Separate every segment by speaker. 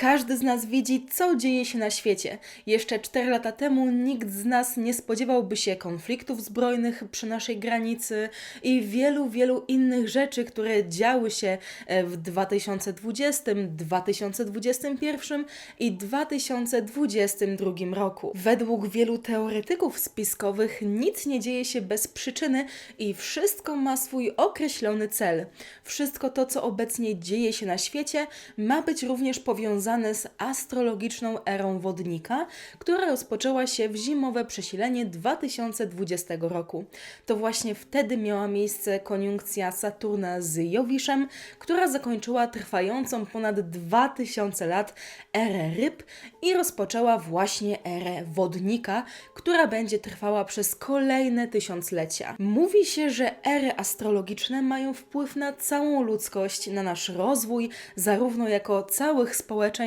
Speaker 1: Każdy z nas widzi, co dzieje się na świecie. Jeszcze 4 lata temu nikt z nas nie spodziewałby się konfliktów zbrojnych przy naszej granicy i wielu, wielu innych rzeczy, które działy się e, w 2020, 2021 i 2022 roku. Według wielu teoretyków spiskowych nic nie dzieje się bez przyczyny i wszystko ma swój określony cel. Wszystko to, co obecnie dzieje się na świecie, ma być również powiązane z astrologiczną erą wodnika, która rozpoczęła się w zimowe przesilenie 2020 roku. To właśnie wtedy miała miejsce koniunkcja Saturna z Jowiszem, która zakończyła trwającą ponad 2000 lat erę ryb i rozpoczęła właśnie erę wodnika, która będzie trwała przez kolejne tysiąclecia. Mówi się, że ery astrologiczne mają wpływ na całą ludzkość, na nasz rozwój, zarówno jako całych społeczeństw,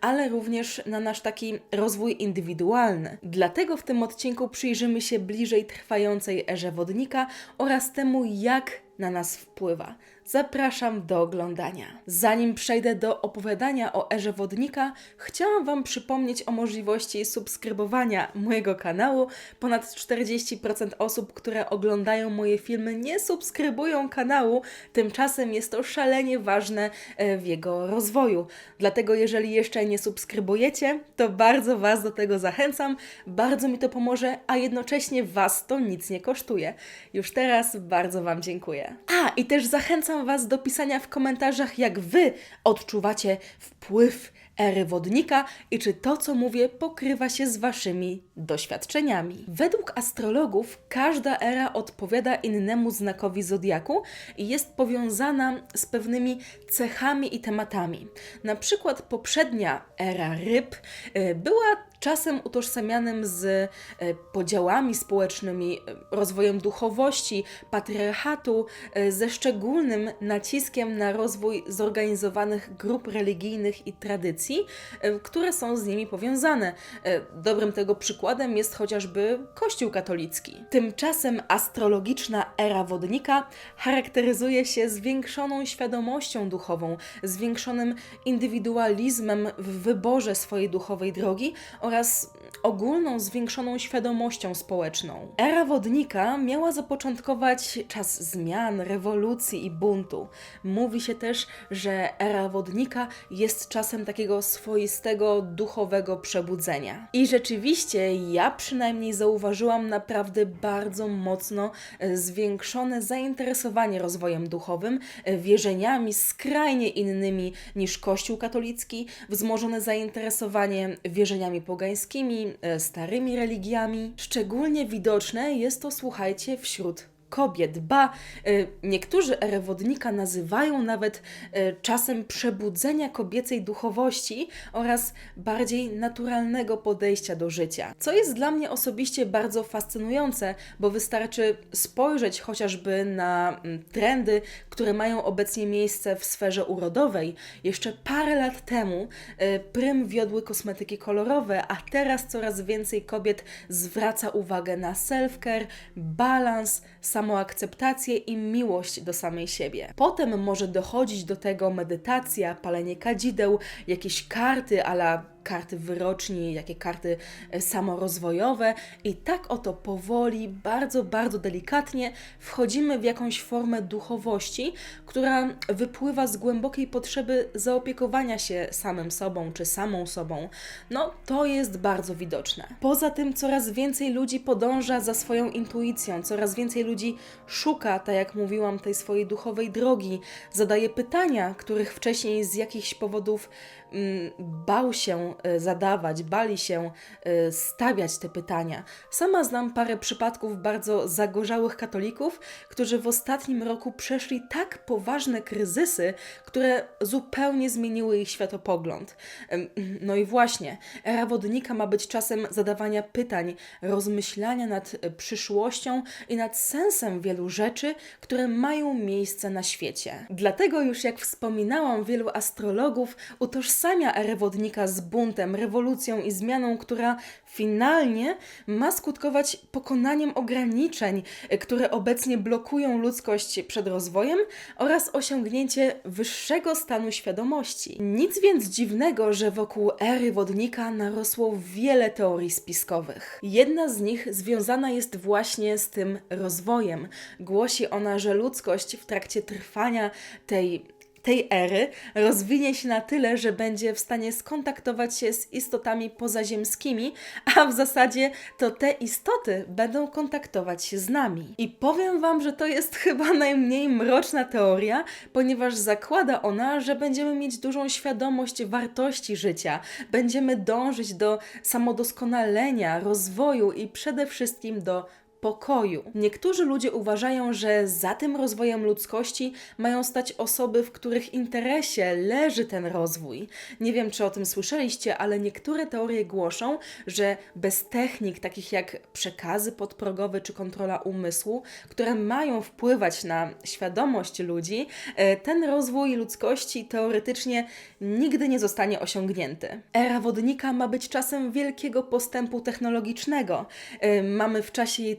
Speaker 1: ale również na nasz taki rozwój indywidualny. Dlatego w tym odcinku przyjrzymy się bliżej trwającej erze wodnika oraz temu, jak na nas wpływa. Zapraszam do oglądania. Zanim przejdę do opowiadania o erze wodnika, chciałam Wam przypomnieć o możliwości subskrybowania mojego kanału. Ponad 40% osób, które oglądają moje filmy, nie subskrybują kanału. Tymczasem jest to szalenie ważne e, w jego rozwoju. Dlatego, jeżeli jeszcze nie subskrybujecie, to bardzo Was do tego zachęcam. Bardzo mi to pomoże, a jednocześnie Was to nic nie kosztuje. Już teraz bardzo Wam dziękuję. A, i też zachęcam Was do pisania w komentarzach, jak Wy odczuwacie wpływ ery wodnika i czy to, co mówię, pokrywa się z Waszymi doświadczeniami. Według astrologów każda era odpowiada innemu znakowi zodiaku i jest powiązana z pewnymi cechami i tematami. Na przykład poprzednia era ryb y, była czasem utożsamianym z e, podziałami społecznymi, e, rozwojem duchowości, patriarchatu, e, ze szczególnym naciskiem na rozwój zorganizowanych grup religijnych i tradycji, które są z nimi powiązane. Dobrym tego przykładem jest chociażby Kościół katolicki. Tymczasem astrologiczna era wodnika charakteryzuje się zwiększoną świadomością duchową, zwiększonym indywidualizmem w wyborze swojej duchowej drogi oraz 我死。Ogólną zwiększoną świadomością społeczną. Era wodnika miała zapoczątkować czas zmian, rewolucji i buntu. Mówi się też, że era wodnika jest czasem takiego swoistego duchowego przebudzenia. I rzeczywiście ja przynajmniej zauważyłam naprawdę bardzo mocno e, zwiększone zainteresowanie rozwojem duchowym, e, wierzeniami skrajnie innymi niż Kościół katolicki, wzmożone zainteresowanie wierzeniami pogańskimi, E, starymi religiami. Szczególnie widoczne jest to, słuchajcie, wśród kobiet. Ba, y, niektórzy erę wodnika nazywają nawet y, czasem przebudzenia kobiecej duchowości oraz bardziej naturalnego podejścia do życia. Co jest dla mnie osobiście bardzo fascynujące, bo wystarczy spojrzeć chociażby na mm, trendy, które mają obecnie miejsce w sferze urodowej. Jeszcze parę lat temu y, prym wiodły kosmetyki kolorowe, a teraz coraz więcej kobiet zwraca uwagę na self-care, balans, samoakceptację i miłość do samej siebie. Potem może dochodzić do tego medytacja, palenie kadzideł, jakieś karty ala karty wyroczni, jakie karty e, samorozwojowe i tak oto powoli, bardzo, bardzo delikatnie wchodzimy w jakąś formę duchowości, która wypływa z głębokiej potrzeby zaopiekowania się samym sobą czy samą sobą. No, to jest bardzo widoczne. Poza tym coraz więcej ludzi podąża za swoją intuicją, coraz więcej ludzi szuka, tak jak mówiłam, tej swojej duchowej drogi, zadaje pytania, których wcześniej z jakichś powodów mm, bał się E, zadawać, bali się e, stawiać te pytania. Sama znam parę przypadków bardzo zagorzałych katolików, którzy w ostatnim roku przeszli tak poważne kryzysy, które zupełnie zmieniły ich światopogląd. No i właśnie, era wodnika ma być czasem zadawania pytań, rozmyślania nad przyszłością i nad sensem wielu rzeczy, które mają miejsce na świecie. Dlatego już jak wspominałam, wielu astrologów utożsamia erę wodnika z buntem buntem, rewolucją i zmianą, która finalnie ma skutkować pokonaniem ograniczeń, y, które obecnie blokują ludzkość przed rozwojem oraz osiągnięcie wyższego stanu świadomości. Nic więc dziwnego, że wokół ery wodnika narosło wiele teorii spiskowych. Jedna z nich związana jest właśnie z tym rozwojem. Głosi ona, że ludzkość w trakcie trwania tej tej ery rozwinie się na tyle, że będzie w stanie skontaktować się z istotami pozaziemskimi, a w zasadzie to te istoty będą kontaktować się z nami. I powiem Wam, że to jest chyba najmniej mroczna teoria, ponieważ zakłada ona, że będziemy mieć dużą świadomość wartości życia, będziemy dążyć do samodoskonalenia, rozwoju i przede wszystkim do pokoju. Niektórzy ludzie uważają, że za tym rozwojem ludzkości mają stać osoby, w których interesie leży ten rozwój. Nie wiem, czy o tym słyszeliście, ale niektóre teorie głoszą, że bez technik takich jak przekazy podprogowe czy kontrola umysłu, które mają wpływać na świadomość ludzi, e, ten rozwój ludzkości teoretycznie nigdy nie zostanie osiągnięty. Era wodnika ma być czasem wielkiego postępu technologicznego. E, Mamy w czasie jej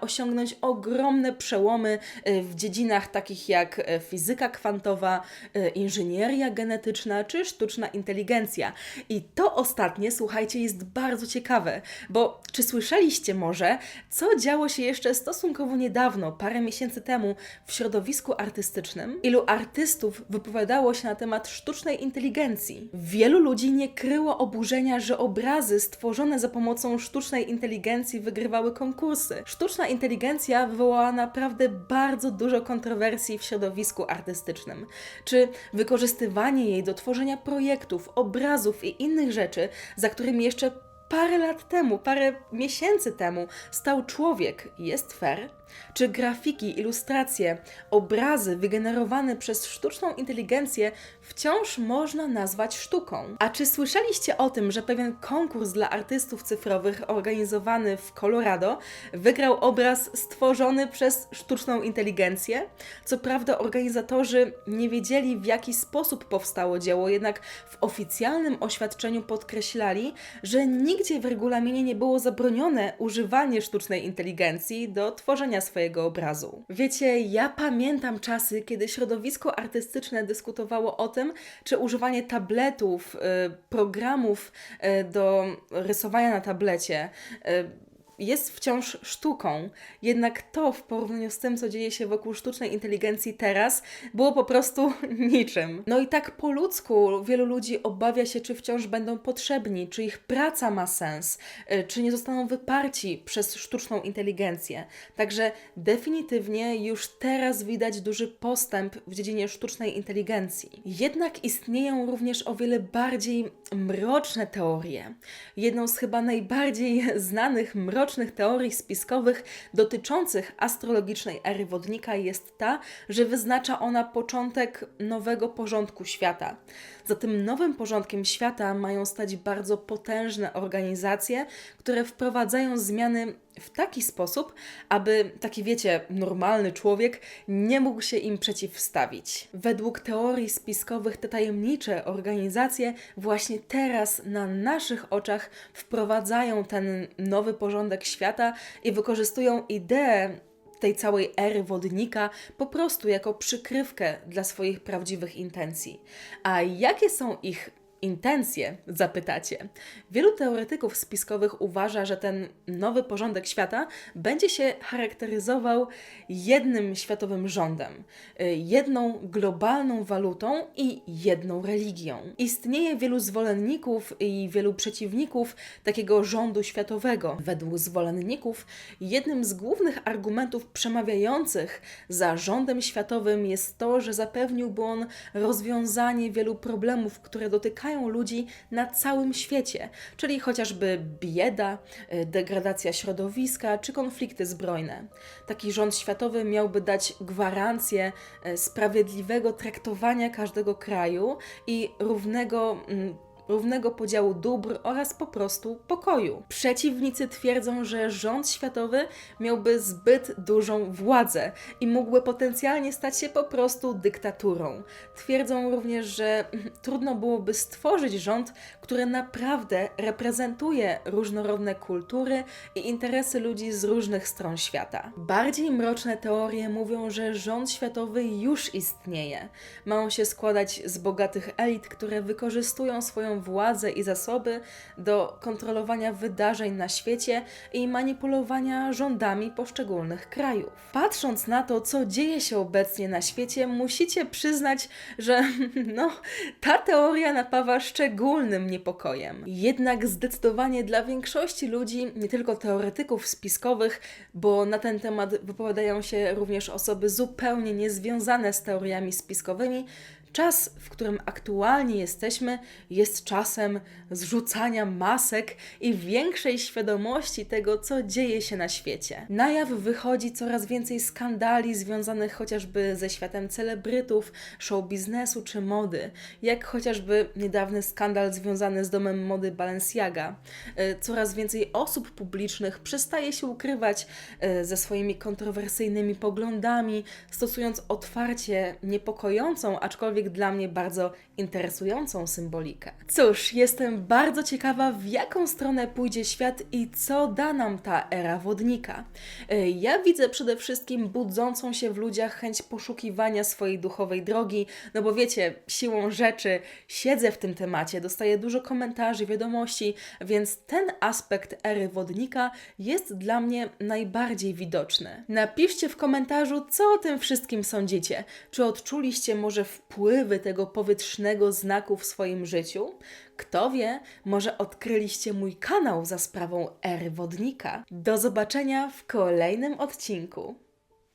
Speaker 1: osiągnąć ogromne przełomy e, w dziedzinach takich jak e, fizyka kwantowa, e, inżynieria genetyczna czy sztuczna inteligencja. I to ostatnie, słuchajcie, jest bardzo ciekawe, bo czy słyszeliście może, co działo się jeszcze stosunkowo niedawno, parę miesięcy temu, w środowisku artystycznym? Ilu artystów wypowiadało się na temat sztucznej inteligencji? Wielu ludzi nie kryło oburzenia, że obrazy stworzone za pomocą sztucznej inteligencji wygrywały konkursy. Sztuczna inteligencja wywołała naprawdę bardzo dużo kontrowersji w środowisku artystycznym. Czy wykorzystywanie jej do tworzenia projektów, obrazów i innych rzeczy, za którymi jeszcze parę lat temu, parę miesięcy temu stał człowiek, jest fair? Czy grafiki, ilustracje, obrazy wygenerowane przez sztuczną inteligencję wciąż można nazwać sztuką? A czy słyszeliście o tym, że pewien konkurs dla artystów cyfrowych organizowany w Colorado wygrał obraz stworzony przez sztuczną inteligencję? Co prawda organizatorzy nie wiedzieli w jaki sposób powstało dzieło, jednak w oficjalnym oświadczeniu podkreślali, że nigdzie w regulaminie nie było zabronione używanie sztucznej inteligencji do tworzenia swojego obrazu. Wiecie, ja pamiętam czasy, kiedy środowisko artystyczne dyskutowało o tym, czy używanie tabletów, y, programów y, do rysowania na tablecie y, jest wciąż sztuką, jednak to w porównaniu z tym, co dzieje się wokół sztucznej inteligencji teraz, było po prostu niczym. No i tak po ludzku wielu ludzi obawia się, czy wciąż będą potrzebni, czy ich praca ma sens, y, czy nie zostaną wyparci przez sztuczną inteligencję. Także definitywnie już teraz widać duży postęp w dziedzinie sztucznej inteligencji. Jednak istnieją również o wiele bardziej mroczne teorie. Jedną z chyba najbardziej znanych mrocznych teorii spiskowych dotyczących astrologicznej ery wodnika jest ta, że wyznacza ona początek nowego porządku świata. Za tym nowym porządkiem świata mają stać bardzo potężne organizacje, które wprowadzają zmiany w taki sposób, aby taki, wiecie, normalny człowiek nie mógł się im przeciwstawić. Według teorii spiskowych te tajemnicze organizacje właśnie teraz na naszych oczach wprowadzają ten nowy porządek świata i wykorzystują ideę tej całej ery wodnika po prostu jako przykrywkę dla swoich prawdziwych intencji. A jakie są ich intencje, zapytacie. Wielu teoretyków spiskowych uważa, że ten nowy porządek świata będzie się charakteryzował jednym światowym rządem, y, jedną globalną walutą i jedną religią. Istnieje wielu zwolenników i wielu przeciwników takiego rządu światowego. Według zwolenników jednym z głównych argumentów przemawiających za rządem światowym jest to, że zapewniłby on rozwiązanie wielu problemów, które dotykają ludzi na całym świecie, czyli chociażby bieda, y, degradacja środowiska czy konflikty zbrojne. Taki rząd światowy miałby dać gwarancję y, sprawiedliwego traktowania każdego kraju i równego mm, równego podziału dóbr oraz po prostu pokoju. Przeciwnicy twierdzą, że rząd światowy miałby zbyt dużą władzę i mógłby potencjalnie stać się po prostu dyktaturą. Twierdzą również, że trudno byłoby stworzyć rząd, który naprawdę reprezentuje różnorodne kultury i interesy ludzi z różnych stron świata. Bardziej mroczne teorie mówią, że rząd światowy już istnieje. Ma on się składać z bogatych elit, które wykorzystują swoją władzę i zasoby do kontrolowania wydarzeń na świecie i manipulowania rządami poszczególnych krajów. Patrząc na to, co dzieje się obecnie na świecie, musicie przyznać, że no, ta teoria napawa szczególnym niepokojem. Jednak zdecydowanie dla większości ludzi, nie tylko teoretyków spiskowych, bo na ten temat wypowiadają się również osoby zupełnie niezwiązane z teoriami spiskowymi, Czas, w którym aktualnie jesteśmy, jest czasem zrzucania masek i większej świadomości tego, co dzieje się na świecie. Na jaw wychodzi coraz więcej skandali związanych chociażby ze światem celebrytów, show biznesu czy mody, jak chociażby niedawny skandal związany z domem mody Balenciaga. E, Coraz więcej osób publicznych przestaje się ukrywać e, ze swoimi kontrowersyjnymi poglądami, stosując otwarcie niepokojącą, aczkolwiek dla mnie bardzo interesującą symbolikę. Cóż, jestem bardzo ciekawa, w jaką stronę pójdzie świat i co da nam ta era wodnika. E, Ja widzę przede wszystkim budzącą się w ludziach chęć poszukiwania swojej duchowej drogi, no bo wiecie, siłą rzeczy siedzę w tym temacie, dostaję dużo komentarzy, wiadomości, więc ten aspekt ery wodnika jest dla mnie najbardziej widoczny. Napiszcie w komentarzu, co o tym wszystkim sądzicie. Czy odczuliście może wpływy tego powietrznego znaku w swoim życiu? Kto wie, może odkryliście mój kanał za sprawą ery wodnika. Do zobaczenia w kolejnym odcinku.